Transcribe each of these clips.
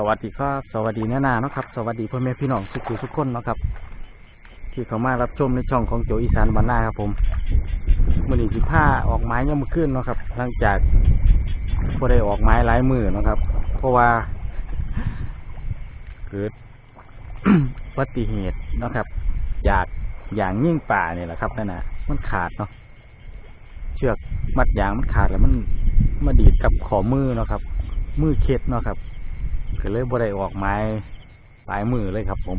สวัสดีครับ สวัสดีนนาเนาะครับ สวัสดีพ่อแม่พี่น้องสุขุทุกคนเนาะครับ ที่เข้ามารับชมในช่องของโจอีสานบ้านนาครับผมมือนี้สิผ้าออกไม้ยังมาขึ้นเนาะครับ หลังจากพอได้ออกไม้หลายมือเนาะครับ เพราะว่า เกิดอุบัติเหตุเนาะครับ อยากอย่างยิ่งป่าเนี่ยแหละครับนั่นนะมันขาดเนาะเชือกมัดยางมันขาดแล้วมันมาดีดกับขอมือเนาะครับ มือเคล็ดเนาะครับ ก็เลยบ่ได้ออกไม้หลายมือเลยครับผม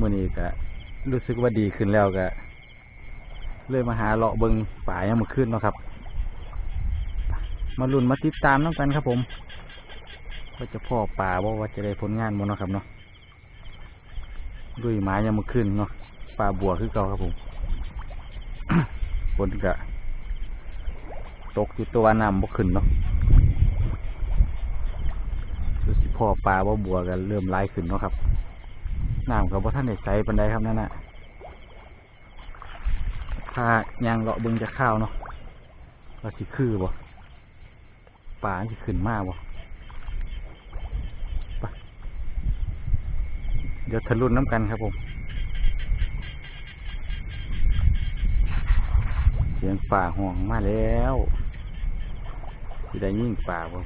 มื่อนี้ก็รู้สึกว่าดีขึ้นแล้วก็เลยมาหาเลาะเบิงป่ายังมาขึ้นเนาะครับ มาลุ้นมาติดตามน้องกันครับผมว่าจะพ่อป่าว่าจะได้ผลงานมั้เนาะครับเนาะด้วยไม้ยังมาขึ้นเนาะป่าบัวคือเก่าครับผมฝนก็ตกอยู่ตัวน้ำบ่ขึ้นเนาะ ดูสิพ่อปลาว่าบัวกันเริ่มไล่ขึ้นเนาะครับน้ำกับว่าท่านได้ใสปันไดครับนั่นน่ะถ้ายางเลาะบึงจะข้าวเนาะว่าสิคือบ่ปลาสิขึ้นมากบ่ไปเดี๋ยวทะลุนน้ำกันครับผม เสียงป่าห่วงมาแล้วสิได้ยิ่งป่าบ่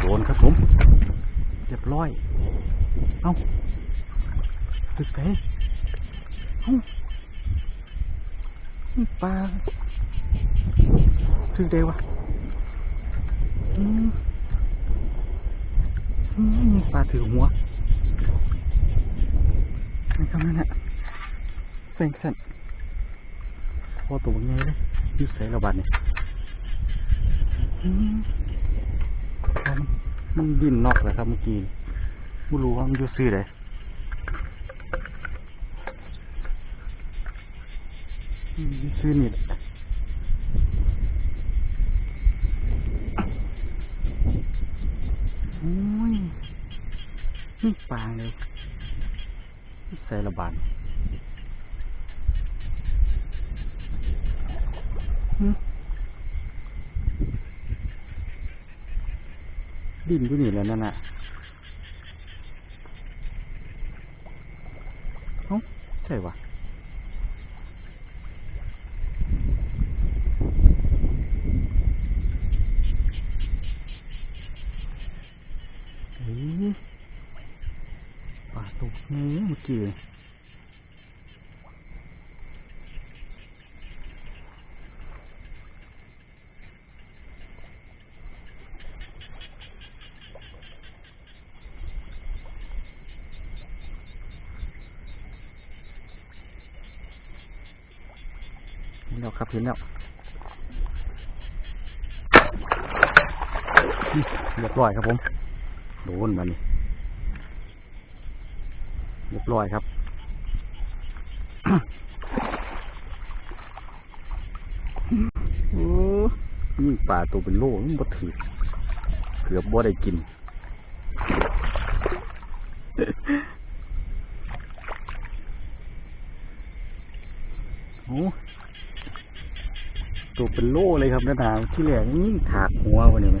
โดนครับผม เรียบร้อย เอ้าตึกไหนเอ้านี่ ปลาถึกเดวะปลาถือหัวนี่ทำนั่นแหละเส้นเส้นพอตัวไงเลยยืดใส่ระบาดเนี่อืมครับมันบินนอกแล้วครับเมื่อกี้ไม่รู้ว่ามันอยู่ซื้อไหนอืม ซื้อนี่แหละโอ้ยนี่ปางเลยใส่ระบาดอืมดินอยู่นี่แหล้วนั่นน่ะเอ้าใช่วะเฮ้ยป่าตกนี่ เมื่อกี้เห็นแล้วครับเห็นแล้วเรียบร้อยครับผม โดนมานี่ เรียบร้อยครับโอ้ยิ่งป่าตัวเป็นโลมันบ่ถือเกือบบ่ได้กิน โอ้ตัวเป็นโล่เลยครับนานาที่แรกยิ่งถากหัววันนี้ไหม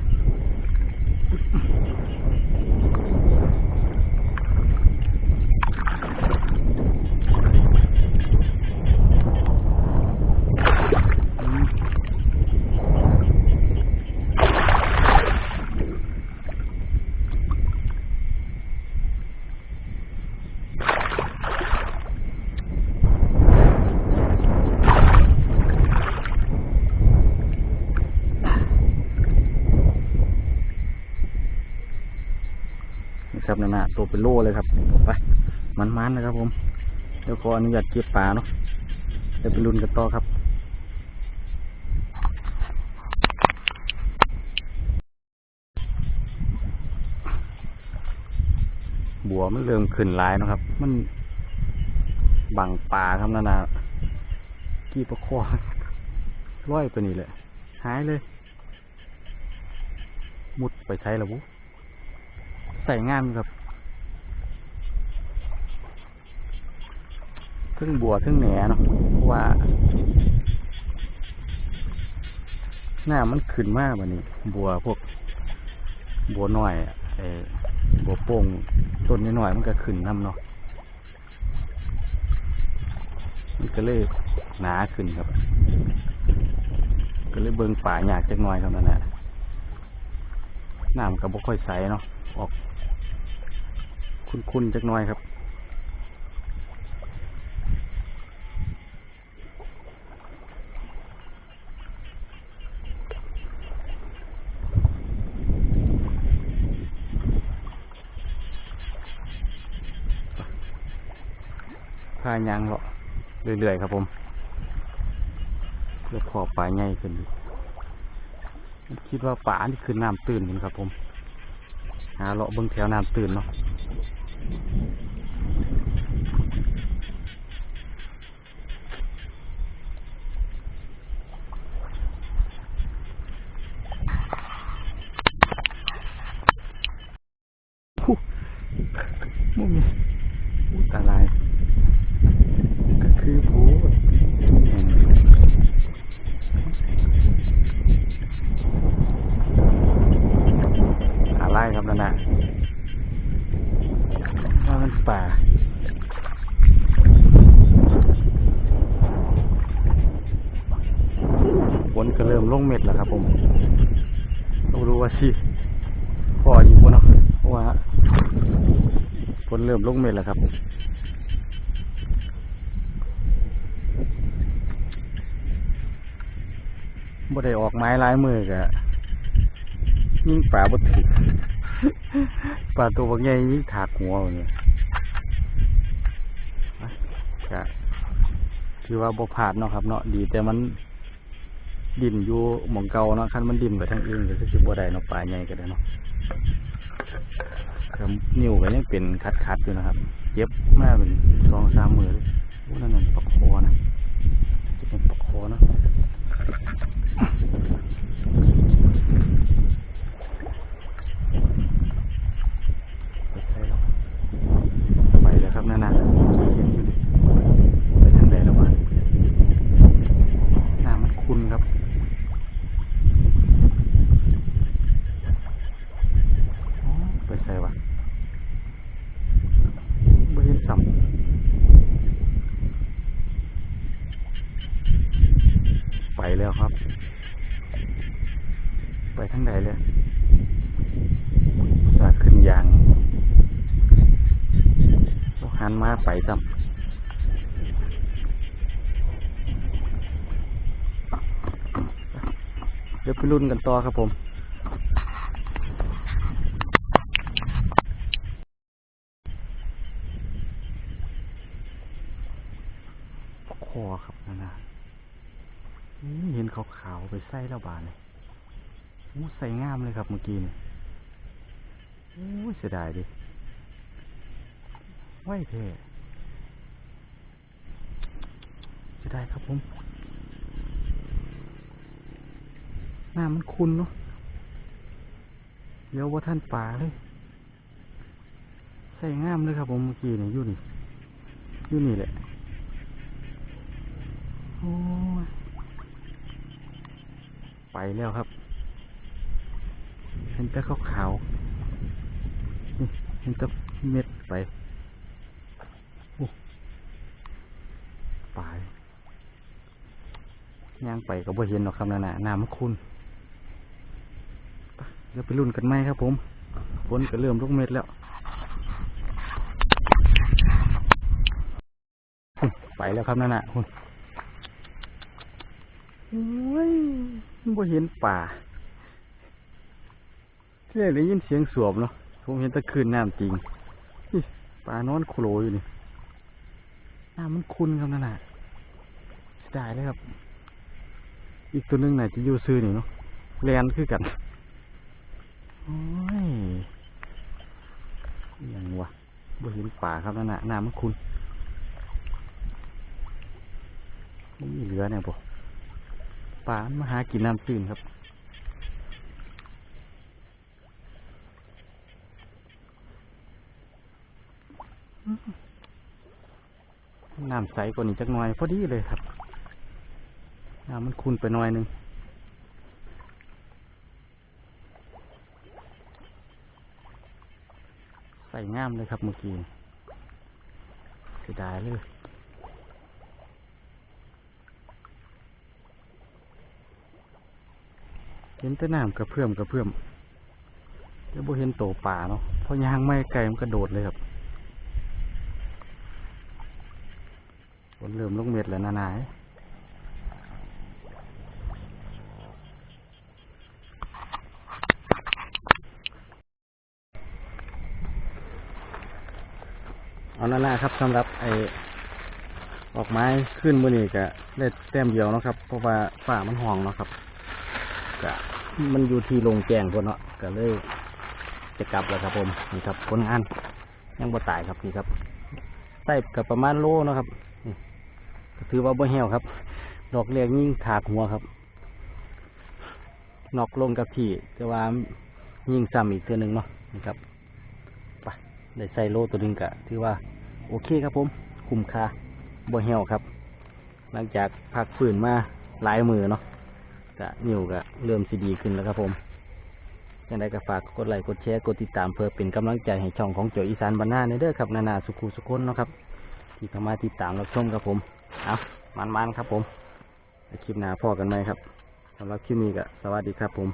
ครับนานาตัวเป็นโลเลยครับไปมันๆนะครับ ผมเดี๋ยวขออนุญาตเก็บปลาเนาะเดี๋ยวไปลุ้นกันต่อครับบัวมันเริ่มขึ้นลายนะครับ มันบังป่าครับนานากี่ประคอร้อยไปนี่แหละหายเลย มุดไปใช้แล้วบุ ใส่งานครับทึ่งบัวทึ่งแหนเนาะเพราะว่าหน้ามันขึ้นมากวันนี้ บัวพวก บัวหน้อยอะไอ้บัวโป่งต้นน้อยมันก็ขึ้นน้ำเนาะมันก็เลยหนาขึ้นครับ ก็เลยเบิ่งป่าหยากจักหน่อยครับนั่นแหละน้ำก็บ่ค่อยใสเนาะออก คุ้นๆจักหน่อยครับพายางเลาะเรื่อยๆครับผมเพื่อพอปลาใหญ่ขึ้นคิดว่าป่านี่คือน้ำตื้นขึ้นครับผมหาเลาะเบิ่งแถวน้ำตื้นเนาะ มุมนี้อู้ตลายคือผู้อะไรครับนั่นน่ะ ป่า ฝนก็เริ่มลงเม็ดแล้วครับผมต้องรู้ว่าสิพออยู่บนเนาะเพราะว่าฝนเริ่มลงเม็ดแล้วครับผมบ่ได้ออกไม้ลายมือกะยิ่งป่าบ่ถึกป่าตัวบางใหญ่ยิ่งถากหัวเนี่ย ถือว่าบกพาดเนาะครับเนาะดีแต่มันดินอยู่หม่องเก่าเนาะคันมันดินไปทั้งอื่นก็คือสิบ่ได้เนาะปลาใหญ่ก็ได้เนาะครับนิ้วก็ยังเป็นคัดๆอยู่นะครับ เย็บมาเป็นสองสามมือเลยโอ้นั่นนั่นปลาคอนะจะเป็นปลาคอเนาะ ไปใช่หรอกไปแล้วครับนั่นนะเห็นอยู่ดิไปทางไหนแล้ววะหน้ามันคุ้นครับอ๋อไปใส่วะไม่เห็นซ้ำไปแล้วครับ ไปทางไหนเลยสาดขึ้นยางเราหันมาไปซ้ำเดี๋ยวไปรุ่นกันต่อครับผมคอครับนั่นะเห็นขาวๆไปใส่แล้วบาเลยอู้ใส่งามเลยครับเมื่อกี้นี่โอ้เสียดายดิไหวเท่เสียดายครับผม หน้ามันคุ้นเนาะเดี๋ยวว่าท่านป่าเลยใส่งามเลยครับผมเมื่อกี้เนี่อยู่นี่อยู่นี่แหละโอ้ยไปแล้วครับ เห็นแต่ขาวขาวเห็นแต่เม็ดไปโอ้ปลาย่างไปก็บ่เห็นหรอกครับนั่นน่ะน้ำมันคุณ เดี๋ยวไปรุ่นกันไหมครับผมฝนก็เริ่มลุกเม็ดแล้ว ไปแล้วครับนั่นน่ะคุณโอ้ยบ่เห็นป่าที่ไหนได้ยินเสียงสวบเนาะ ผมเห็นตะคืนน้ำจริงปลานอนโคโลอยู่นี่น้ำมันคุ้นครับนั่นน่ะเสียดายเลยครับ อีกตัวนึงน่ะจะอยู่ซื้อนี่เนาะแลนคือกัน โอ้ยยังวะบ่เห็นป่าครับนั่นน่ะน้ำมันคุ้นไม่มีเหลือเนี่ยบ่ป่ามันมาหากินน้ำตื้นครับน้ำใสกว่านี้จักหน่อยพอดีเลยครับน้ำมันขุ่นไปหน่อยนึง ใส่งามเลยครับเมื่อกี้เสียดายเลยเห็นแต่น้ำกระเพื่อมกระเพื่อมแล้วบ่เห็นโตป่าเนาะเพอยางไม่ไกลมันกระโดดเลยครับฝนเริ่มลงเม็ดแล้วนานา เอานานาครับสำหรับไอออกไม้ขึ้นมือนี่ก็ได้แต้มเดียวนะครับ เพราะว่าฝ่ามันห่องเนาะครับก็มันอยู่ที่โรงแจงคนเนาะก็เลยจะกลับแล้วครับผมนี่ครับผลงานยังบ่ตายครับนี่ครับใส่กับประมาณโลเนาะครับนี่ถือว่าบ่แห้วครับ ดอกเรียกยิ่งถากหัวครับนอกลงกับที่แต่ว่ายิ่งซ้ำอีกเทือหนึงเนาะนี่ครับ ไปได้ใส่โลตัวนึงกะถือว่าโอเคครับผมคุ้มค่าบ่แห้วครับ หลังจากพักฝืนมาหลายมือเนาะก็นิวก็เริ่มสิดีขึ้นแล้วครับผมยังไงก็ฝากกดไลค์กดแชร์กดติดตามเพื่อเป็นกำลังใจให้ช่องของเจ้าอีสานบรรณาในเด้อครับนานาสุขุสุคนเนาะครับ ที่เข้ามาติดตามรับชมครับผมเอามันๆครับผมคลิปหน้าพอกันไหมครับสำหรับคลิปนี้ก็สวัสดีครับผม